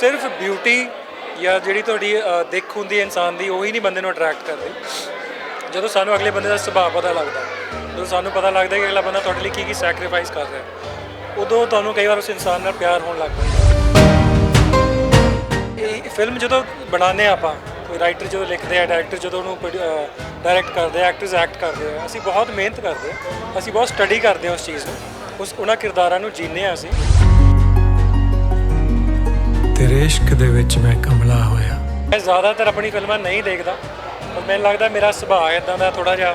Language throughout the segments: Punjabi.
ਸਿਰਫ ਬਿਊਟੀ ਜਾਂ ਜਿਹੜੀ ਤੁਹਾਡੀ ਅ, ਦਿੱਖ ਹੁੰਦੀ ਹੈ ਇਨਸਾਨ ਦੀ ਉਹੀ ਨਹੀਂ ਬੰਦੇ ਨੂੰ ਅਟਰੈਕਟ ਕਰਦੀ। ਜਦੋਂ ਸਾਨੂੰ ਅਗਲੇ ਬੰਦੇ ਦਾ ਸੁਭਾਅ ਪਤਾ ਲੱਗਦਾ ਜਦੋਂ ਸਾਨੂੰ ਪਤਾ ਲੱਗਦਾ ਕਿ ਅਗਲਾ ਬੰਦਾ ਤੁਹਾਡੇ ਲਈ ਕੀ ਕੀ ਸੈਕਰੀਫਾਈਸ ਕਰ ਰਿਹਾ ਉਦੋਂ ਤੁਹਾਨੂੰ ਕਈ ਵਾਰ ਉਸ ਇਨਸਾਨ ਨਾਲ ਪਿਆਰ ਹੋਣ ਲੱਗ ਪੈਂਦਾ। ਇਹ ਫਿਲਮ ਜਦੋਂ ਬਣਾਉਂਦੇ ਹਾਂ ਆਪਾਂ ਕੋਈ ਰਾਈਟਰ ਜਦੋਂ ਲਿਖਦੇ ਆ ਡਾਇਰੈਕਟਰ ਜਦੋਂ ਉਹਨੂੰ ਡਾਇਰੈਕਟ ਕਰਦੇ ਆ ਐਕਟਰਸ ਐਕਟ ਕਰਦੇ ਆ ਅਸੀਂ ਬਹੁਤ ਮਿਹਨਤ ਕਰਦੇ ਆ ਅਸੀਂ ਬਹੁਤ ਸਟੱਡੀ ਕਰਦੇ ਆ ਉਸ ਚੀਜ਼ ਨੂੰ ਉਸ ਉਹਨਾਂ ਕਿਰਦਾਰਾਂ ਨੂੰ ਜੀਨੇ ਆ ਅਸੀਂ। ਤੇਰੇ ਇਸ਼ਕ ਦੇ ਵਿੱਚ ਮੈਂ ਕਮਲਾ ਹੋਇਆ। ਮੈਂ ਜ਼ਿਆਦਾਤਰ ਆਪਣੀ ਫਿਲਮਾਂ ਨਹੀਂ ਦੇਖਦਾ ਪਰ ਮੈਨੂੰ ਲੱਗਦਾ ਮੇਰਾ ਸੁਭਾਅ ਇਦਾਂ ਦਾ ਥੋੜਾ ਜਿਹਾ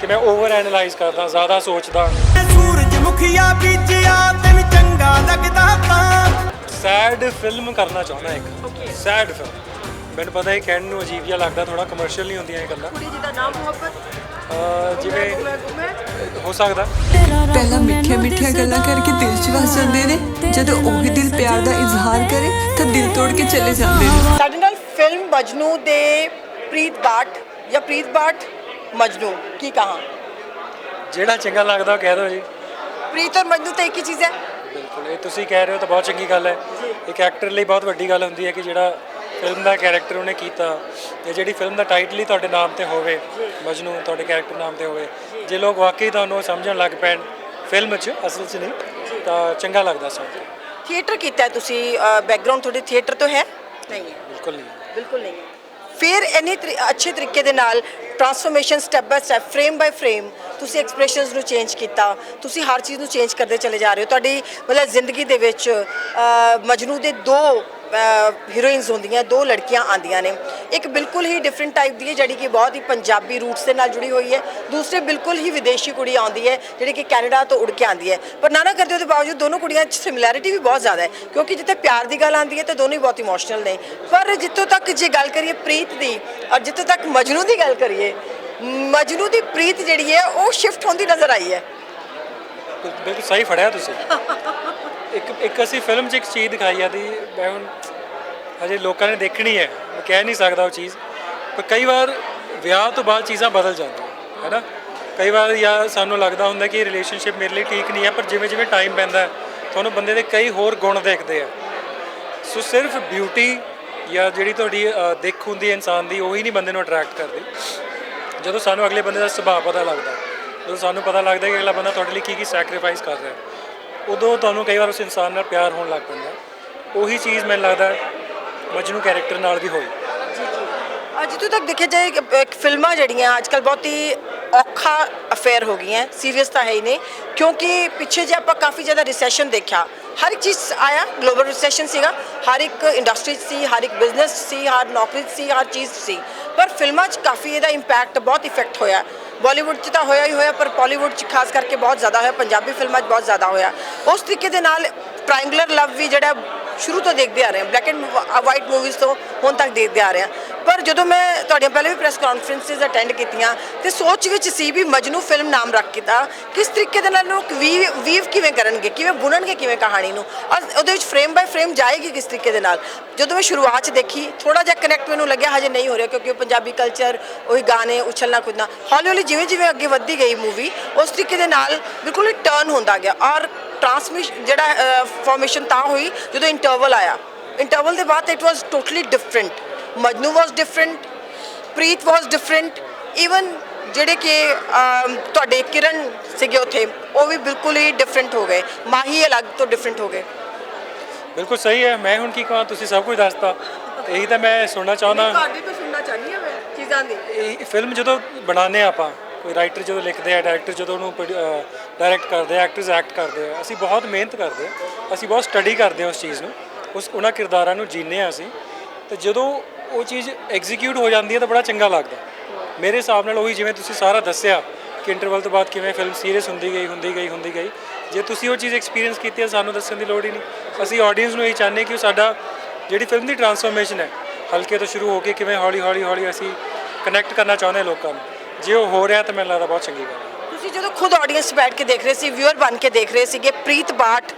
ਕਿ ਮੈਂ ਓਵਰ ਐਨਲਾਈਜ਼ ਕਰਦਾ ਜ਼ਿਆਦਾ ਸੋਚਦਾ। ਸੂਰਜਮੁਖੀਆ ਬੀਜਿਆ ਤੈਨੂੰ ਚੰਗਾ ਲੱਗਦਾ ਤਾਂ। ਸੈਡ ਫਿਲਮ ਕਰਨਾ ਚਾਹੁੰਦਾ ਇੱਕ। ਸੈਡ ਫਿਲਮ ਮੈਨੂੰ ਪਤਾ ਹੈ ਕਹਿਣ ਨੂੰ ਅਜੀਬ ਜਿਹਾ ਲੱਗਦਾ ਥੋੜਾ ਕਮਰਸ਼ੀਅਲ ਨਹੀਂ ਹੁੰਦੀਆਂ ਇਹ ਗੱਲਾਂ। ਕੁੜੀ ਜਿਹਦਾ ਨਾਮ ਮੁਹੱਬਤ? ਜਿਵੇਂ ਹੋ ਸਕਦਾ। ਪਹਿਲਾਂ ਮਿੱਠੀਆਂ ਮਿੱਠੀਆਂ ਗੱਲਾਂ ਕਰਕੇ ਦਿਲ 'ਚ ਵਸ ਜਾਂਦੇ ਨੇ ਜਦੋਂ ਉਹੀ ਦਿਲ ਪਿਆਰ ਦਾ ਇਜ਼ਹਾਰ ਕਰੇ ਤਾਂ ਦਿਲ ਤੋੜ ਕੇ ਚਲੇ ਜਾਂਦੇ ਨੇ। ਸਾਡੇ ਨਾਲ ਫਿਲਮ ਮਜਨੂ ਦੇ ਪ੍ਰੀਤ ਬਾਟ ਜਾਂ ਪ੍ਰੀਤ ਬਾਟ ਮਜਨੂ ਕੀ ਕਹਾਂ? ਜਿਹੜਾ ਚੰਗਾ ਲੱਗਦਾ ਉਹ ਕਹਿ ਦਿਓ ਜੀ। ਪ੍ਰੀਤ ਔਰ ਮਜਨੂ ਤਾਂ ਇੱਕ ਹੀ ਚੀਜ਼ ਹੈ। ਬਿਲਕੁਲ ਇਹ ਤੁਸੀਂ ਕਹਿ ਰਹੇ ਹੋ ਤਾਂ ਬਹੁਤ ਚੰਗੀ ਗੱਲ ਹੈ। ਇੱਕ ਐਕਟਰ ਲਈ ਬਹੁਤ ਵੱਡੀ ਗੱਲ ਹੁੰਦੀ ਹੈ ਕਿ ਜਿਹੜਾ ਫਿਲਮ ਦਾ ਕੈਰੈਕਟਰ ਉਹਨੇ ਕੀਤਾ ਜਾਂ ਜਿਹੜੀ ਫਿਲਮ ਦਾ ਟਾਈਟਲ ਹੀ ਤੁਹਾਡੇ ਨਾਮ ਤੇ ਹੋਵੇ ਮਜਨੂ ਤੁਹਾਡੇ ਕੈਰੈਕਟਰ ਨਾਮ ਤੇ ਹੋਵੇ। ਜੇ ਲੋਕ ਵਾਕਈ ਤੁਹਾਨੂੰ ਸਮਝਣ ਲੱਗ ਪੈਣ ਫਿਲਮ 'ਚ ਅਸਲ 'ਚ ਨਹੀਂ ਤਾਂ ਚੰਗਾ ਲੱਗਦਾ ਕੇ। ਥੀਏਟਰ ਕੀਤਾ ਹੈ ਤੁਸੀਂ? ਬੈਕਗ੍ਰਾਉਂਡ ਤੁਹਾਡੇ ਥੀਏਟਰ ਤੋਂ ਹੈ? ਨਹੀਂ ਹੈ ਬਿਲਕੁਲ ਨਹੀਂ। ਬਿਲਕੁਲ ਨਹੀਂ ਹੈ। ਫਿਰ ਇੰਨੇ ਅੱਛੇ ਤਰੀਕੇ ਦੇ ਨਾਲ transformation step by step frame by frame ਤੁਸੀਂ ਐਕਸਪ੍ਰੈਸ਼ਨਸ ਨੂੰ ਚੇਂਜ ਕੀਤਾ ਤੁਸੀਂ ਹਰ ਚੀਜ਼ ਨੂੰ ਚੇਂਜ ਕਰਦੇ ਚਲੇ ਜਾ ਰਹੇ ਹੋ। ਤੁਹਾਡੀ ਮਤਲਬ ਜ਼ਿੰਦਗੀ ਦੇ ਵਿੱਚ ਮਜਨੂ ਦੇ ਦੋ ਹੀਰੋਇਨਸ ਹੁੰਦੀਆਂ ਦੋ ਲੜਕੀਆਂ ਆਂਦੀਆਂ ਨੇ। ਇੱਕ ਬਿਲਕੁਲ ਹੀ ਡਿਫਰੈਂਟ ਟਾਈਪ ਦੀ ਹੈ ਜਿਹੜੀ ਕਿ ਬਹੁਤ ਹੀ ਪੰਜਾਬੀ ਰੂਟਸ ਦੇ ਨਾਲ ਜੁੜੀ ਹੋਈ ਹੈ। ਦੂਸਰੇ ਬਿਲਕੁਲ ਹੀ ਵਿਦੇਸ਼ੀ ਕੁੜੀ ਆਉਂਦੀ ਹੈ ਜਿਹੜੀ ਕਿ ਕੈਨੇਡਾ ਤੋਂ ਉੜ ਕੇ ਆਉਂਦੀ ਹੈ। ਪਰ ਨਾਨਾ ਕਰਦੇ ਉਹਦੇ ਬਾਵਜੂਦ ਦੋਨੋਂ ਕੁੜੀਆਂ 'ਚ ਸਿਮਿਲੈਰਿਟੀ ਵੀ ਬਹੁਤ ਜ਼ਿਆਦਾ ਹੈ ਕਿਉਂਕਿ ਜਿੱਥੇ ਪਿਆਰ ਦੀ ਗੱਲ ਆਉਂਦੀ ਹੈ ਤੇ ਦੋਨੋਂ ਹੀ ਬਹੁਤ ਇਮੋਸ਼ਨਲ ਨੇ। ਪਰ ਜਿੱਥੋਂ ਤੱਕ ਜੇ ਗੱਲ ਕਰੀਏ ਪ੍ਰੀਤ ਦੀ ਔਰ ਜਿੱਥੋਂ ਤੱਕ ਮਜਨੂ ਦੀ ਗੱਲ ਕਰੀਏ ਮਜਨੂ ਦੀ ਪ੍ਰੀਤ ਜਿਹੜੀ ਹੈ ਉਹ ਸ਼ਿਫਟ ਹੁੰਦੀ ਨਜ਼ਰ ਆਈ ਹੈ। ਬਿਲ- ਬਿਲਕੁਲ ਸਹੀ ਫੜਿਆ ਤੁਸੀਂ। ਇੱਕ ਇੱਕ ਅਸੀਂ ਫਿਲਮ 'ਚ ਇੱਕ ਚੀਜ਼ ਦਿਖਾਈ ਆ ਦੀ ਮੈਂ ਹੁਣ ਹਜੇ ਲੋਕਾਂ ਨੇ ਦੇਖਣੀ ਹੈ। ਮੈਂ ਕਹਿ ਨਹੀਂ ਸਕਦਾ ਉਹ ਚੀਜ਼। ਪਰ ਕਈ ਵਾਰ ਵਿਆਹ ਤੋਂ ਬਾਅਦ ਚੀਜ਼ਾਂ ਬਦਲ ਜਾਂਦੀਆਂ ਹੈ ਨਾ ਕਈ ਵਾਰ ਜਾਂ ਸਾਨੂੰ ਲੱਗਦਾ ਹੁੰਦਾ ਕਿ ਰਿਲੇਸ਼ਨਸ਼ਿਪ ਮੇਰੇ ਲਈ ਠੀਕ ਨਹੀਂ ਹੈ ਪਰ ਜਿਵੇਂ ਜਿਵੇਂ ਟਾਈਮ ਪੈਂਦਾ ਤੁਹਾਨੂੰ ਬੰਦੇ ਦੇ ਕਈ ਹੋਰ ਗੁਣ ਦੇਖਦੇ ਆ। ਸੋ ਸਿਰਫ ਬਿਊਟੀ ਜਾਂ ਜਿਹੜੀ ਤੁਹਾਡੀ ਅ, ਦਿੱਖ ਹੁੰਦੀ ਹੈ ਇਨਸਾਨ ਦੀ ਉਹੀ ਨਹੀਂ ਬੰਦੇ ਨੂੰ ਅਟਰੈਕਟ ਕਰਦੀ। ਜਦੋਂ ਸਾਨੂੰ ਅਗਲੇ ਬੰਦੇ ਦਾ ਸੁਭਾਅ ਪਤਾ ਲੱਗਦਾ ਜਦੋਂ ਸਾਨੂੰ ਪਤਾ ਲੱਗਦਾ ਕਿ ਅਗਲਾ ਬੰਦਾ ਤੁਹਾਡੇ ਲਈ ਕੀ ਕੀ ਸੈਕਰੀਫਾਈਸ ਕਰ ਰਿਹਾ ਹੈ, ਉਦੋਂ ਤੁਹਾਨੂੰ ਕਈ ਵਾਰ ਉਸ ਇਨਸਾਨ ਨਾਲ ਪਿਆਰ ਹੋਣ ਲੱਗ ਪੈਂਦਾ ਉਹੀ ਚੀਜ਼ ਮੈਨੂੰ ਲੱਗਦਾ ਮਜਨੂ ਕੈਰੈਕਟਰ ਨਾਲ ਵੀ ਹੋਈ। ਅੱਜ ਤੋਂ ਤੱਕ ਦੇਖਿਆ ਜਾਏ ਫਿਲਮਾਂ ਜਿਹੜੀਆਂ ਅੱਜ ਕੱਲ ਬਹੁਤ ਹੀ ਔਖਾ ਅਫੇਅਰ ਹੋ ਗਈਆਂ ਸੀਰੀਅਸ ਤਾਂ ਹੈ ਹੀ ਨਹੀਂ। ਕਿਉਂਕਿ ਪਿੱਛੇ ਜੇ ਆਪਾਂ ਕਾਫੀ ਜ਼ਿਆਦਾ ਰਿਸੈਸ਼ਨ ਦੇਖਿਆ, ਹਰ ਇੱਕ ਚੀਜ਼ ਆਇਆ ਗਲੋਬਲ ਰਿਸੈਸ਼ਨ ਸੀਗਾ। ਹਰ ਇੱਕ ਇੰਡਸਟਰੀ 'ਚ ਸੀ, ਹਰ ਇੱਕ ਬਿਜ਼ਨਸ ਸੀ, ਹਰ ਨੌਕਰੀ 'ਚ ਸੀ, ਹਰ ਚੀਜ਼ 'ਚ ਸੀ। ਪਰ ਫਿਲਮਾਂ 'ਚ ਕਾਫੀ ਇਹਦਾ ਇੰਪੈਕਟ ਬਹੁਤ ਇਫੈਕਟ ਹੋਇਆ ਬਾਲੀਵੁੱਡ 'ਚ ਤਾਂ ਹੋਇਆ ਹੀ ਹੋਇਆ, ਪਰ ਬਾਲੀਵੁੱਡ 'ਚ ਖਾਸ ਕਰਕੇ ਬਹੁਤ ਜ਼ਿਆਦਾ ਹੋਇਆ, ਪੰਜਾਬੀ ਫਿਲਮਾਂ 'ਚ ਬਹੁਤ ਜ਼ਿਆਦਾ ਹੋਇਆ। ਉਸ ਤਰੀਕੇ ਦੇ ਨਾਲ ਟ੍ਰਾਇੰਗੂਲਰ ਲਵ ਵੀ ਜਿਹੜਾ ਸ਼ੁਰੂ ਤੋਂ ਦੇਖਦੇ ਆ ਰਹੇ ਹਾਂ ਬਲੈਕ ਐਂਡ ਵਾਈਟ ਮੂਵੀਜ਼ ਤੋਂ ਹੁਣ ਤੱਕ ਦੇਖਦੇ ਆ ਰਹੇ ਹਾਂ। ਪਰ ਜਦੋਂ ਮੈਂ ਤੁਹਾਡੀਆਂ ਪਹਿਲੇ ਵੀ ਪ੍ਰੈਸ ਕਾਨਫਰੰਸਿਸ ਅਟੈਂਡ ਕੀਤੀਆਂ ਤੇ ਸੋਚ ਵਿੱਚ ਸੀ ਵੀ ਮਜਨੂ ਫਿਲਮ ਨਾਮ ਰੱਖ ਕੀਤਾ ਕਿਸ ਤਰੀਕੇ ਦੇ ਨਾਲ ਲੋਕ ਵੀ ਵੀਵ ਕਿਵੇਂ ਕਰਨਗੇ, ਕਿਵੇਂ ਬੁਣਨਗੇ, ਕਿਵੇਂ ਕਹਾਣੀ ਨੂੰ? ਔਰ ਉਹਦੇ ਵਿੱਚ ਫਰੇਮ ਬਾਈ ਫਰੇਮ ਜਾਏਗੀ ਕਿਸ ਤਰੀਕੇ ਦੇ ਨਾਲ? ਜਦੋਂ ਮੈਂ ਸ਼ੁਰੂਆਤ 'ਚ ਦੇਖੀ ਥੋੜਾ ਜਿਹਾ ਕਨੈਕਟ ਮੈਨੂੰ ਲੱਗਿਆ, ਹਜੇ ਨਹੀਂ ਹੋ ਰਿਹਾ ਕਿਉਂਕਿ ਉਹ ਪੰਜਾਬੀ ਕਲਚਰ ਉਹੀ ਗਾਣੇ, ਉਛਲਣਾ, ਕੁਦਣਾ, ਹੌਲੀ ਹੌਲੀ ਜਿਵੇਂ ਜਿਵੇਂ ਅੱਗੇ ਵੱਧਦੀ ਗਈ ਮੂਵੀ ਉਸ ਤਰੀਕੇ ਦੇ ਨਾਲ ਬਿਲਕੁਲ ਹੀ ਟਰਨ ਹੁੰਦਾ ਗਿਆ। ਔਰ ਟਰਾਂਸਮਿਸ਼ਨ ਜਿਹੜਾ ਫਾਰਮੇਸ਼ਨ ਤਾਂ ਹੋਈ ਜਦੋਂ ਇੰਟਰਵਲ ਆਇਆ। ਇੰਟਰਵਲ ਦੇ ਬਾਅਦ it was totally different Majnu was different Preet was different even ਜਿਹੜੇ ਕਿ ਤੁਹਾਡੇ ਕਿਰਨ ਸੀਗੇ ਉੱਥੇ ਉਹ ਵੀ ਬਿਲਕੁਲ ਹੀ ਡਿਫਰੈਂਟ ਹੋ ਗਏ। ਮਾਹੀ ਅਲੱਗ ਤੋਂ ਡਿਫਰੈਂਟ ਹੋ ਗਏ। ਬਿਲਕੁਲ ਸਹੀ ਹੈ। ਮੈਂ ਹੁਣ ਕੀ ਕਹਾਂ ਤੁਸੀਂ ਸਭ ਕੁਝ ਦੱਸਤਾ। ਇਹੀ ਤਾਂ ਮੈਂ ਸੁਣਨਾ ਚਾਹੁੰਦਾ। ਤੁਹਾਡੇ ਤੋਂ ਸੁਣਨਾ ਚਾਹਨੀ ਹਾਂ ਮੈਂ ਚੀਜ਼ਾਂ ਦੀ। ਇਹ ਫਿਲਮ ਜਦੋਂ ਬਣਾਉਂਦੇ ਹਾਂ ਆਪਾਂ ਕੋਈ ਰਾਈਟਰ ਜਦੋਂ ਲਿਖਦੇ ਆ ਡਾਇਰੈਕਟਰ ਜਦੋਂ ਉਹਨੂੰ ਡਾਇਰੈਕਟ ਕਰਦੇ ਆ ਐਕਟਰਸ ਐਕਟ ਕਰਦੇ ਆ ਅਸੀਂ ਬਹੁਤ ਮਿਹਨਤ ਕਰਦੇ ਆ। ਅਸੀਂ ਬਹੁਤ ਸਟੱਡੀ ਕਰਦੇ ਆ ਉਸ ਚੀਜ਼ ਨੂੰ। ਉਸ ਉਹਨਾਂ ਕਿਰਦਾਰਾਂ ਨੂੰ ਜੀਨੇ ਆ ਅਸੀਂ। ਤੇ ਜਦੋਂ ਉਹ ਚੀਜ਼ ਐਗਜ਼ੀਕਿਊਟ ਹੋ ਜਾਂਦੀ ਹੈ ਤਾਂ ਬੜਾ ਚੰਗਾ ਲੱਗਦਾ। ਮੇਰੇ ਹਿਸਾਬ ਨਾਲ ਉਹੀ ਜਿਵੇਂ ਤੁਸੀਂ ਸਾਰਾ ਦੱਸਿਆ ਕਿ ਇੰਟਰਵਲ ਤੋਂ ਬਾਅਦ ਕਿਵੇਂ ਫਿਲਮ ਸੀਰੀਅਸ ਹੁੰਦੀ ਗਈ ਹੁੰਦੀ ਗਈ ਹੁੰਦੀ ਗਈ। ਜੇ ਤੁਸੀਂ ਉਹ ਚੀਜ਼ ਐਕਸਪੀਰੀਅੰਸ ਕੀਤੀ ਹੈ, ਸਾਨੂੰ ਦੱਸਣ ਦੀ ਲੋੜ ਹੀ ਨਹੀਂ। ਅਸੀਂ ਆਡੀਅנס ਨੂੰ ਇਹ ਚਾਹੁੰਦੇ ਕਿ ਉਹ ਸਾਡਾ ਜਿਹੜੀ ਫਿਲਮ ਦੀ ਟਰਾਂਸਫਰਮੇਸ਼ਨ ਹੈ, ਹਲਕੇ ਤੋਂ ਸ਼ੁਰੂ ਹੋ ਕੇ ਕਿਵੇਂ ਹੌਲੀ ਹੌਲੀ ਹੌਲੀ ਅਸੀਂ ਕਨੈਕਟ ਕਰਨਾ ਚਾਹੁੰਦੇ ਹਾਂ ਲੋਕਾਂ ਨੂੰ। ਜੇ ਉਹ ਹੋ ਰਿਹਾ ਤਾਂ ਮੈਨੂੰ ਲੱਗਦਾ ਬਹੁਤ ਚੰਗੀ ਗੱਲ ਤੁਸੀਂ ਜਦੋਂ ਖੁਦ ਆਡੀਅנס ਬੈਠ ਕੇ ਦੇਖ ਰਹੇ ਸੀ ਵਿਊਅਰ ਬਣ ਕੇ ਦੇਖ ਰਹੇ ਸੀਗੇ, ਪ੍ਰੀਤ ਬਾਟ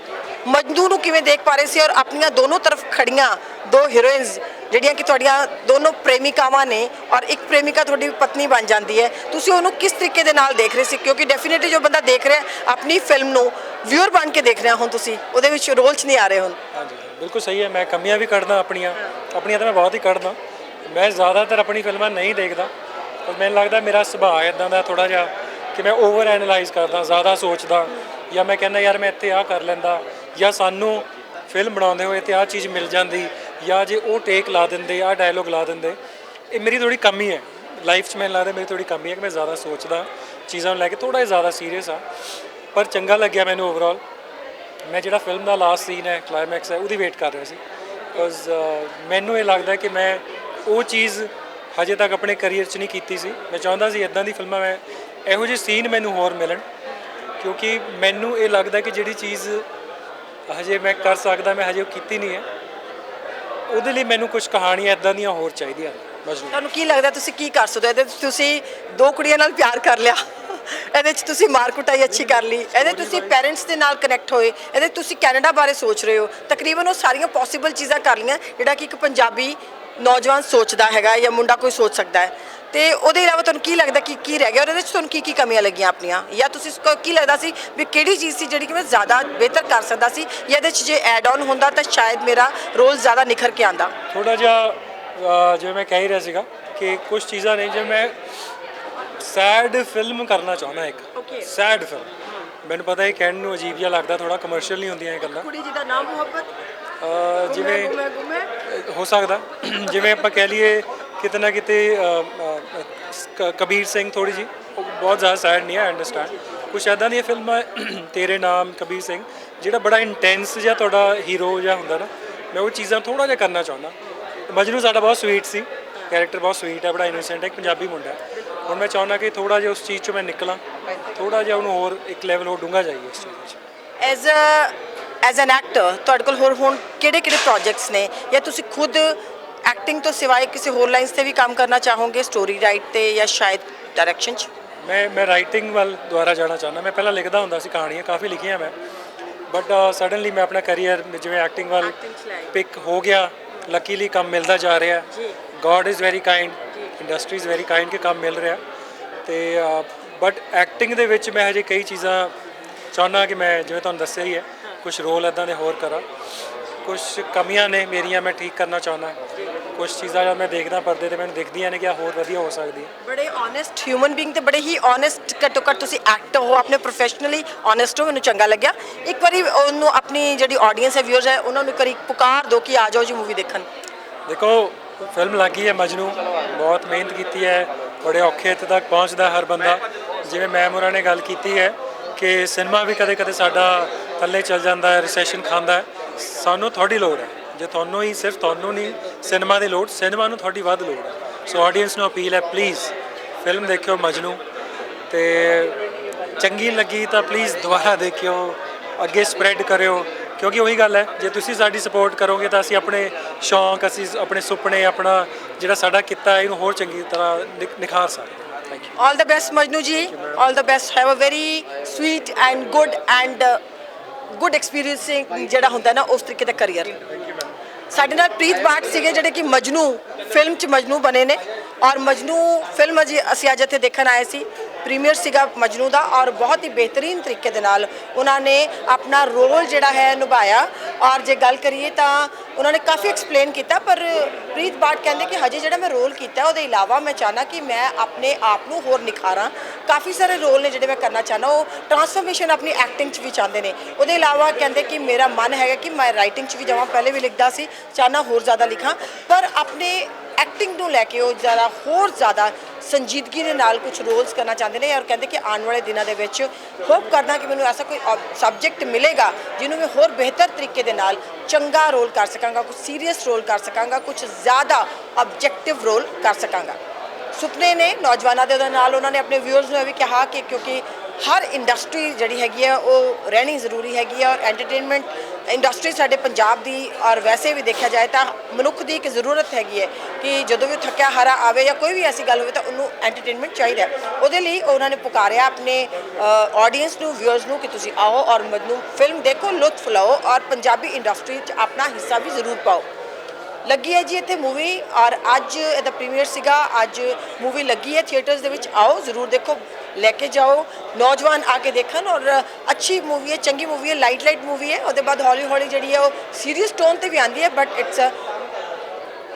ਮਜਨੂ ਨੂੰ ਕਿਵੇਂ ਦੇਖ ਪਾ ਰਹੇ ਸੀ ਔਰ ਆਪਣੀਆਂ ਦੋਨੋਂ ਤਰਫ ਖੜੀਆਂ ਦੋ ਹੀਰੋਇਨਸ ਜਿਹੜੀਆਂ ਕਿ ਤੁਹਾਡੀਆਂ ਦੋਨੋਂ ਪ੍ਰੇਮਿਕਾਵਾਂ ਨੇ ਔਰ ਇੱਕ ਪ੍ਰੇਮਿਕਾ ਤੁਹਾਡੀ ਪਤਨੀ ਬਣ ਜਾਂਦੀ ਹੈ, ਤੁਸੀਂ ਉਹਨੂੰ ਕਿਸ ਤਰੀਕੇ ਦੇ ਨਾਲ ਦੇਖ ਰਹੇ ਸੀ? ਕਿਉਂਕਿ ਡੈਫੀਨਿਟਲੀ ਜੋ ਬੰਦਾ ਦੇਖ ਰਿਹਾ ਆਪਣੀ ਫਿਲਮ ਨੂੰ ਵਿਊਅਰ ਬਣ ਕੇ ਦੇਖ ਰਿਹਾ ਹੁਣ ਤੁਸੀਂ, ਉਹਦੇ ਵਿੱਚ ਰੋਲ 'ਚ ਨਹੀਂ ਆ ਰਹੇ ਹੁਣ। ਹਾਂਜੀ, ਬਿਲਕੁਲ ਸਹੀ ਹੈ, ਮੈਂ ਕਮੀਆਂ ਵੀ ਕੱਢਦਾ ਆਪਣੀਆਂ ਆਪਣੀਆਂ ਤਾਂ ਮੈਂ ਬਹੁਤ ਹੀ ਕੱਢਦਾ। ਮੈਂ ਜ਼ਿਆਦਾਤਰ ਆਪਣੀ ਫਿਲਮਾਂ ਨਹੀਂ ਦੇਖਦਾ, ਪਰ ਮੈਨੂੰ ਲੱਗਦਾ ਮੇਰਾ ਸੁਭਾਅ ਇਦਾਂ ਦਾ ਥੋੜਾ ਜਿਹਾ ਕਿ ਮੈਂ ਓਵਰ ਐਨਲਾਈਜ਼ ਕਰਦਾ, ਜ਼ਿਆਦਾ ਸੋਚਦਾ, ਜਾਂ ਮੈਂ ਕਹਿੰਦਾ, ਯਾਰ, ਮੈਂ ਇੱਥੇ ਆਹ ਕਰ ਲੈਂਦਾ। ਜਾਂ ਸਾਨੂੰ ਫਿਲਮ ਬਣਾਉਂਦੇ ਹੋਏ ਤੇ ਆਹ ਚੀਜ਼ ਮਿਲ ਜਾਂਦੀ ਜਾਂ ਜੇ ਉਹ ਟੇਕ ਲਾ ਦਿੰਦੇ, ਆਹ ਡਾਇਲੋਗ ਲਾ ਦਿੰਦੇ, ਇਹ ਮੇਰੀ ਥੋੜੀ ਕਮੀ ਹੈ। ਲਾਈਫ 'ਚ ਮੈਨੂੰ ਲੱਗਦਾ ਮੇਰੀ ਥੋੜੀ ਕਮੀ ਹੈ ਕਿ ਮੈਂ ਜ਼ਿਆਦਾ ਸੋਚਦਾ, ਚੀਜ਼ਾਂ ਨੂੰ ਲੈ ਕੇ ਥੋੜਾ ਜਿਹਾ ਜ਼ਿਆਦਾ ਸੀਰੀਅਸ ਆ ਪਰ ਚੰਗਾ ਲੱਗਿਆ ਮੈਨੂੰ ਓਵਰਆਲ ਮੈਂ ਜਿਹੜਾ ਫਿਲਮ ਦਾ ਲਾਸਟ ਸੀਨ ਹੈ ਕਲਾਈਮੈਕਸ ਹੈ, ਉਹਦੀ ਵੇਟ ਕਰ ਰਿਹਾ ਸੀ। ਬਿਕੋਜ਼ ਮੈਨੂੰ ਇਹ ਲੱਗਦਾ ਕਿ ਮੈਂ ਉਹ ਚੀਜ਼ ਹਜੇ ਤੱਕ ਆਪਣੇ ਕੈਰੀਅਰ 'ਚ ਨਹੀਂ ਕੀਤੀ ਸੀ। ਮੈਂ ਚਾਹੁੰਦਾ ਸੀ ਇਦਾਂ ਦੀ ਫਿਲਮਾਂ ਮੈਂ ਇਹੋ ਜਿਹੇ ਸੀਨ ਮੈਨੂੰ ਹੋਰ ਮਿਲਣ। ਕਿਉਂਕਿ ਮੈਨੂੰ ਇਹ ਲੱਗਦਾ ਕਿ ਜਿਹੜੀ ਚੀਜ਼ ਹਜੇ ਮੈਂ ਕਰ ਸਕਦਾ, ਮੈਂ ਹਜੇ ਉਹ ਕੀਤੀ ਨਹੀਂ ਹੈ। ਉਹਦੇ ਲਈ ਮੈਨੂੰ ਕੁਝ ਕਹਾਣੀਆਂ ਇਦਾਂ ਦੀਆਂ ਹੋਰ ਚਾਹੀਦੀਆਂ ਮਜਨੂੰ ਤੁਹਾਨੂੰ ਕੀ ਲੱਗਦਾ ਤੁਸੀਂ ਕੀ ਕਰ ਸਕਦੇ ਹੋ? ਇਹਦੇ 'ਚ ਤੁਸੀਂ ਦੋ ਕੁੜੀਆਂ ਨਾਲ ਪਿਆਰ ਕਰ ਲਿਆ। ਇਹਦੇ 'ਚ ਤੁਸੀਂ ਮਾਰ ਕੁਟਾਈ ਅੱਛੀ ਕਰ ਲਈ। ਇਹਦੇ 'ਚ ਤੁਸੀਂ ਪੈਰੈਂਟਸ ਦੇ ਨਾਲ ਕਨੈਕਟ ਹੋਏ। ਇਹਦੇ 'ਚ ਤੁਸੀਂ ਕੈਨੇਡਾ ਬਾਰੇ ਸੋਚ ਰਹੇ ਹੋ। ਤਕਰੀਬਨ ਉਹ ਸਾਰੀਆਂ ਪੋਸੀਬਲ ਚੀਜ਼ਾਂ ਕਰ ਲਈਆਂ ਜਿਹੜਾ ਕਿ ਇੱਕ ਪੰਜਾਬੀ ਨੌਜਵਾਨ ਸੋਚਦਾ ਹੈਗਾ ਜਾਂ ਮੁੰਡਾ ਕੋਈ ਸੋਚ ਸਕਦਾ ਹੈ। ਤੇ ਉਹਦੇ ਇਲਾਵਾ ਤੁਹਾਨੂੰ ਕੀ ਲੱਗਦਾ ਕਿ ਕੀ ਰਹਿ ਗਿਆ? ਔਰ ਇਹਦੇ 'ਚ ਤੁਹਾਨੂੰ ਕੀ ਕੀ ਕਮੀਆਂ ਲੱਗੀਆਂ ਆਪਣੀਆਂ? ਜਾਂ ਤੁਸੀਂ ਇਸ ਕੀ ਲੱਗਦਾ ਸੀ ਵੀ ਕਿਹੜੀ ਚੀਜ਼ ਸੀ ਜਿਹੜੀ ਕਿ ਮੈਂ ਜ਼ਿਆਦਾ ਬਿਹਤਰ ਕਰ ਸਕਦਾ ਸੀ ਜਾਂ ਇਹਦੇ 'ਚ ਜੇ ਐਡ ਆਨ ਹੁੰਦਾ ਤਾਂ ਸ਼ਾਇਦ ਮੇਰਾ ਰੋਲ ਜ਼ਿਆਦਾ ਨਿਖਰ ਕੇ ਆਂਦਾ ਥੋੜਾ ਜਿਹਾ ਅਹ, ਜਿਵੇਂ ਮੈਂ ਕਹਿ ਹੀ ਰਿਹਾ ਸੀਗਾ ਕਿ ਕੁਝ ਚੀਜ਼ਾਂ ਨੇ ਜਿਵੇਂ ਮੈਂ ਸੈਡ ਫਿਲਮ ਕਰਨਾ ਚਾਹੁੰਦਾ ਇੱਕ। Okay. ਸੈਡ ਫਿਲਮ ਮੈਨੂੰ ਪਤਾ ਇਹ ਕਹਿਣ ਨੂੰ ਅਜੀਬ ਜਿਹਾ ਲੱਗਦਾ ਥੋੜਾ ਕਮਰਸ਼ੀਅਲ ਨਹੀਂ ਹੁੰਦੀਆਂ ਇਹ ਗੱਲਾਂ। ਕੁੜੀ ਜੀ ਦਾ ਨਾਮ ਮੁਹੱਬਤ? ਜਿਵੇਂ ਹੋ ਸਕਦਾ। ਜਿਵੇਂ ਆਪਾਂ ਕਹਿ ਲਈਏ ਕਿਤੇ ਨਾ ਕਿਤੇ ਕ- ਕਬੀਰ ਸਿੰਘ ਥੋੜੀ ਜੀ ਬਹੁਤ ਜ਼ਿਆਦਾ ਸੈਡ ਨਹੀਂ ਹੈ ਅੰਡਰਸਟੈਂਡ ਕੁਛ ਐਦਾਂ ਦੀਆਂ ਫਿਲਮਾਂ, ਤੇਰੇ ਨਾਮ, ਕਬੀਰ ਸਿੰਘ, ਜਿਹੜਾ ਬੜਾ ਇੰਟੈਂਸ ਜਿਹਾ ਤੁਹਾਡਾ ਹੀਰੋ ਜਿਹਾ ਹੁੰਦਾ ਨਾ, ਮੈਂ ਉਹ ਚੀਜ਼ਾਂ ਥੋੜਾ ਜਿਹਾ ਕਰਨਾ ਚਾਹੁੰਦਾ। ਮਜਨੂ ਸਾਡਾ ਬਹੁਤ ਸਵੀਟ ਸੀ ਕੈਰੈਕਟਰ ਬਹੁਤ ਸਵੀਟ ਹੈ ਬੜਾ ਇਨੋਸੈਂਟ ਹੈ ਪੰਜਾਬੀ ਮੁੰਡਾ ਹੁਣ ਮੈਂ ਚਾਹੁੰਦਾ ਕਿ ਥੋੜਾ ਜਿਹਾ ਉਸ ਚੀਜ਼ 'ਚੋਂ ਮੈਂ ਨਿਕਲਾਂ ਥੋੜਾ ਜਿਹਾ ਉਹਨੂੰ ਹੋਰ ਇੱਕ ਲੈਵਲ ਹੋਰ ਡੂੰਘਾ ਜਾਈਏ ਇਸ ਚੀਜ਼ 'ਚ as a as an actor ਤੁਹਾਡੇ ਕੋਲ ਹੋਰ ਹੁਣ ਕਿਹੜੇ ਕਿਹੜੇ ਪ੍ਰੋਜੈਕਟਸ ਨੇ? ਜਾਂ ਤੁਸੀਂ ਖੁਦ ਐਕਟਿੰਗ ਤੋਂ ਸਿਵਾਏ ਕਿਸੇ ਹੋਰ ਲਾਈਨਸ ਤੇ ਵੀ ਕੰਮ ਕਰਨਾ ਚਾਹੋਗੇ? ਸਟੋਰੀ ਰਾਈਟ ਤੇ ਜਾਂ ਸ਼ਾਇਦ ਡਾਇਰੈਕਸ਼ਨ ਚ? ਮੈਂ ਮੈਂ ਰਾਈਟਿੰਗ ਵੱਲ ਦੁਆਰਾ ਜਾਣਾ ਚਾਹੁੰਦਾ। ਮੈਂ ਪਹਿਲਾਂ ਲਿਖਦਾ ਹੁੰਦਾ ਸੀ ਕਹਾਣੀਆਂ ਕਾਫੀ ਲਿਖੀਆਂ ਮੈਂ। ਬਟ ਸਡਨਲੀ ਮੈਂ ਆਪਣਾ ਕੈਰੀਅਰ ਜਿਵੇਂ ਐਕਟਿੰਗ ਵੱਲ। ਪਿਕ ਹੋ ਗਿਆ। ਲੱਕੀਲੀ ਕੰਮ ਮਿਲਦਾ ਜਾ ਰਿਹਾ। ਜੀ। God is very kind industry is very kind ਕਿ ਕੰਮ ਮਿਲ ਰਿਹਾ। ਤੇ ਬਟ ਐਕਟਿੰਗ ਦੇ ਵਿੱਚ ਮੈਂ ਹਜੇ ਕਈ ਚੀਜ਼ਾਂ ਚਾਹੁੰਦਾ ਕਿ ਮੈਂ ਜਿਵੇਂ ਤੁਹਾਨੂੰ ਦੱਸਿਆ ਹੀ ਹੈ ਕੁਝ ਰੋਲ ਇਦਾਂ ਦੇ ਹੋਰ ਕਰਾਂ। ਕੁਝ ਕਮੀਆਂ ਨੇ ਮੇਰੀਆਂ ਮੈਂ ਠੀਕ ਕਰਨਾ ਚਾਹੁੰਦਾ। ਕੁਝ ਚੀਜ਼ਾਂ ਜਦ ਮੈਂ ਦੇਖਦਾ ਪਰਦੇ ਤੇ ਮੈਨੂੰ ਦਿਖਦੀਆਂ ਨੇ ਕਿ ਆ ਹੋਰ ਵਧੀਆ ਹੋ ਸਕਦੀ ਹੈ। ਬੜੇ ਓਨੈਸਟ ਹਿਊਮਨ ਬੀਇੰਗ ਤੇ ਬੜੇ ਹੀ ਓਨੈਸਟ ਘੱਟੋ ਘੱਟ ਤੁਸੀਂ ਐਕਟਰ ਹੋ ਆਪਣੇ ਪ੍ਰੋਫੈਸ਼ਨਲੀ ਓਨੈਸਟ ਹੋ ਮੈਨੂੰ ਚੰਗਾ ਲੱਗਿਆ। ਇੱਕ ਵਾਰੀ ਉਹਨੂੰ ਆਪਣੀ ਜਿਹੜੀ ਆਡੀਅנס ਹੈ ਵਿਊਅਰਸ ਹੈ ਉਹਨਾਂ ਨੂੰ ਕਰੀ ਪੁਕਾਰ ਦਿਓ ਕਿ ਆ ਜਾਓ ਜੀ ਮੂਵੀ ਦੇਖਣ। ਦੇਖੋ ਫਿਲਮ ਲੱਗੀ ਹੈ ਮਜਨੂ ਬਹੁਤ ਮਿਹਨਤ ਕੀਤੀ ਹੈ ਬੜੇ ਔਖੇ ਇੱਥੇ ਤੱਕ ਪਹੁੰਚਦਾ ਹਰ ਬੰਦਾ। ਜਿਵੇਂ ਮੈਮ ਹੋਰਾਂ ਨੇ ਗੱਲ ਕੀਤੀ ਹੈ ਕਿ ਸਿਨੇਮਾ ਵੀ ਕਦੇ-ਕਦੇ ਸਾਡਾ ਥੱਲੇ ਚੱਲ ਜਾਂਦਾ ਹੈ ਰਿਸੈਸ਼ਨ ਖਾਂਦਾ ਹੈ। ਸਾਨੂੰ ਤੁਹਾਡੀ ਲੋੜ ਹੈ। ਜੇ ਤੁਹਾਨੂੰ ਹੀ ਸਿਰਫ ਤੁਹਾਨੂੰ ਨਹੀਂ ਸਿਨੇਮਾ ਦੀ ਲੋੜ ਸਿਨੇਮਾ ਨੂੰ ਤੁਹਾਡੀ ਵੱਧ ਲੋੜ ਹੈ। ਸੋ ਆਡੀਅנס ਨੂੰ ਅਪੀਲ ਹੈ ਪਲੀਜ਼ ਫਿਲਮ ਦੇਖਿਓ ਮਜਨੂ। ਤੇ ਚੰਗੀ ਲੱਗੀ ਤਾਂ ਪਲੀਜ਼ ਦੁਬਾਰਾ ਦੇਖਿਓ ਅੱਗੇ ਸਪਰੈਡ ਕਰਿਓ। ਕਿਉਂਕਿ ਉਹੀ ਗੱਲ ਹੈ ਜੇ ਤੁਸੀਂ ਸਾਡੀ ਸਪੋਰਟ ਕਰੋਗੇ ਤਾਂ ਅਸੀਂ ਆਪਣੇ ਸ਼ੌਂਕ ਅਸੀਂ ਆਪਣੇ ਸੁਪਨੇ ਆਪਣਾ ਜਿਹੜਾ ਸਾਡਾ ਕਿੱਤਾ ਹੈ ਇਹਨੂੰ ਹੋਰ ਚੰਗੀ ਤਰ੍ਹਾਂ ਨਿਖ- ਨਿਖਾਰ ਸਕਦੇ you all the best Majnu ji. All the best have a very sweet and good and good experiencing ਜਿਹੜਾ ਹੁੰਦਾ ਨਾ ਉਸ ਤਰੀਕੇ ਦਾ ਕਰੀਅਰ ਸਾਡੇ ਨਾਲ ਪ੍ਰੀਤ ਬਾਟ ਸੀਗੇ ਜਿਹੜੇ ਕਿ ਮਜਨੂ ਫਿਲਮ ਚ ਮਜਨੂ ਬਣੇ ਨੇ। ਔਰ ਮਜਨੂ ਫਿਲਮ ਅਜੀ ਅਸੀਂ ਅੱਜ ਇੱਥੇ ਦੇਖਣ ਆਏ ਸੀ। ਪ੍ਰੀਮੀਅਰ ਸੀਗਾ ਮਜਨੂ ਦਾ ਔਰ ਬਹੁਤ ਹੀ ਬਿਹਤਰੀਨ ਤਰੀਕੇ ਦੇ ਨਾਲ ਉਹਨਾਂ ਨੇ ਆਪਣਾ ਰੋਲ ਜਿਹੜਾ ਹੈ ਨਿਭਾਇਆ। ਔਰ ਜੇ ਗੱਲ ਕਰੀਏ ਤਾਂ ਉਹਨਾਂ ਨੇ ਕਾਫੀ ਐਕਸਪਲੇਨ ਕੀਤਾ, ਪਰ ਪ੍ਰੀਤ ਬਾਟ ਕਹਿੰਦੇ ਕਿ ਹਜੇ ਜਿਹੜਾ ਮੈਂ ਰੋਲ ਕੀਤਾ ਉਹਦੇ ਇਲਾਵਾ ਮੈਂ ਚਾਹਨਾ ਕਿ ਮੈਂ ਆਪਣੇ ਆਪ ਨੂੰ ਹੋਰ ਨਿਖਾਰਾਂ। ਕਾਫੀ ਸਾਰੇ ਰੋਲ ਨੇ ਜਿਹੜੇ ਮੈਂ ਕਰਨਾ ਚਾਹਨਾ, ਉਹ ਟਰਾਂਸਫਰਮੇਸ਼ਨ ਆਪਣੀ ਐਕਟਿੰਗ 'ਚ ਵੀ ਚਾਹੁੰਦੇ ਨੇ। ਉਹਦੇ ਇਲਾਵਾ ਕਹਿੰਦੇ ਕਿ ਮੇਰਾ ਮਨ ਹੈਗਾ ਕਿ ਮੈਂ ਰਾਈਟਿੰਗ 'ਚ ਵੀ ਜਾਵਾਂ, ਪਹਿਲੇ ਵੀ ਲਿਖਦਾ ਸੀ, ਚਾਹਨਾ ਹੋਰ ਜ਼ਿਆਦਾ ਲਿਖਾਂ। ਪਰ ਆਪਣੇ ਐਕਟਿੰਗ ਨੂੰ ਲੈ ਕੇ ਉਹ ਜ਼ਿਆਦਾ ਹੋਰ ਜ਼ਿਆਦਾ ਸੰਜੀਦਗੀ ਦੇ ਨਾਲ ਕੁਝ ਰੋਲਸ ਕਰਨਾ ਚਾਹੁੰਦੇ ਨੇ ਔਰ ਕਹਿੰਦੇ ਕਿ ਆਉਣ ਵਾਲੇ ਦਿਨਾਂ ਦੇ ਵਿੱਚ ਹੋਪ ਕਰਦਾ ਕਿ ਮੈਨੂੰ ਐਸਾ ਕੋਈ ਸਬਜੈਕਟ ਮਿਲੇਗਾ ਜਿਹਨੂੰ ਮੈਂ ਹੋਰ ਬਿਹਤਰ ਤਰੀਕੇ ਦੇ ਨਾਲ ਚੰਗਾ ਰੋਲ ਕਰ ਸਕਾਂਗਾ ਕੁਝ ਸੀਰੀਅਸ ਰੋਲ ਕਰ ਸਕਾਂਗਾ ਕੁਝ ਜ਼ਿਆਦਾ ਆਬਜੈਕਟਿਵ ਰੋਲ ਕਰ ਸਕਾਂਗਾ। ਸੁਪਨੇ ਨੇ ਨੌਜਵਾਨਾਂ ਦੇ ਉਹਦੇ ਨਾਲ ਉਹਨਾਂ ਨੇ ਆਪਣੇ ਵਿਊਅਰਸ ਨੂੰ ਇਹ ਵੀ ਕਿਹਾ ਕਿ ਕਿਉਂਕਿ ਹਰ ਇੰਡਸਟਰੀ ਜਿਹੜੀ ਹੈਗੀ ਆ, ਉਹ ਰਹਿਣੀ ਜ਼ਰੂਰੀ ਹੈਗੀ ਆ ਔਰ ਐਂਟਰਟੇਨਮੈਂਟ ਇੰਡਸਟਰੀ ਸਾਡੇ ਪੰਜਾਬ ਦੀ ਔਰ ਵੈਸੇ ਵੀ ਦੇਖਿਆ ਜਾਏ ਤਾਂ ਮਨੁੱਖ ਦੀ ਇੱਕ ਜ਼ਰੂਰਤ ਹੈਗੀ ਹੈ ਕਿ ਜਦੋਂ ਵੀ ਥੱਕਿਆ ਹਾਰਾ ਆਵੇ ਜਾਂ ਕੋਈ ਵੀ ਐਸੀ ਗੱਲ ਹੋਵੇ ਤਾਂ ਉਹਨੂੰ ਐਂਟਰਟੇਨਮੈਂਟ ਚਾਹੀਦਾ ਉਹਦੇ ਲਈ ਉਹਨਾਂ ਨੇ ਪੁਕਾਰਿਆ ਆਪਣੇ ਆਡੀਅנס ਨੂੰ ਵਿਊਅਰਸ ਨੂੰ ਕਿ ਤੁਸੀਂ ਆਓ ਔਰ ਮਜਨੂ ਫਿਲਮ ਦੇਖੋ, ਲੁਤਫ ਲਓ ਔਰ ਪੰਜਾਬੀ ਇੰਡਸਟਰੀ 'ਚ ਆਪਣਾ ਹਿੱਸਾ ਵੀ ਜ਼ਰੂਰ ਪਾਓ। ਲੱਗੀ ਹੈ ਜੀ ਇੱਥੇ ਮੂਵੀ ਔਰ ਅੱਜ ਇਹਦਾ ਪ੍ਰੀਮੀਅਰ ਸੀਗਾ। ਅੱਜ ਮੂਵੀ ਲੱਗੀ ਹੈ ਥੀਏਟਰਸ ਦੇ ਵਿੱਚ। ਆਓ, ਜ਼ਰੂਰ ਦੇਖੋ, ਲੈ ਕੇ ਜਾਓ। ਨੌਜਵਾਨ ਆ ਕੇ ਦੇਖਣ ਔਰ ਅੱਛੀ ਮੂਵੀ ਹੈ, ਚੰਗੀ ਮੂਵੀ ਹੈ ਲਾਈਟ ਲਾਈਟ ਮੂਵੀ ਹੈ। ਉਹਦੇ ਬਾਅਦ ਹੌਲੀ ਹੌਲੀ ਜਿਹੜੀ ਹੈ ਉਹ ਸੀਰੀਅਸ ਟੋਨ ਤੇ ਵੀ ਆਂਦੀ ਹੈ but it's a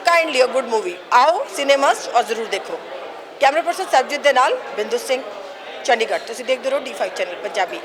kindly a good movie ਆਓ ਸਿਨੇਮਾਸ ਔਰ ਜ਼ਰੂਰ ਦੇਖੋ। ਕੈਮਰਾ ਪਰਸਨ ਸਰਬਜੀਤ ਦੇ ਨਾਲ ਬਿੰਦੂ ਸਿੰਘ, ਚੰਡੀਗੜ੍ਹ। ਤੁਸੀਂ ਦੇਖਦੇ ਰਹੋ D5 ਚੈਨਲ ਪੰਜਾਬੀ।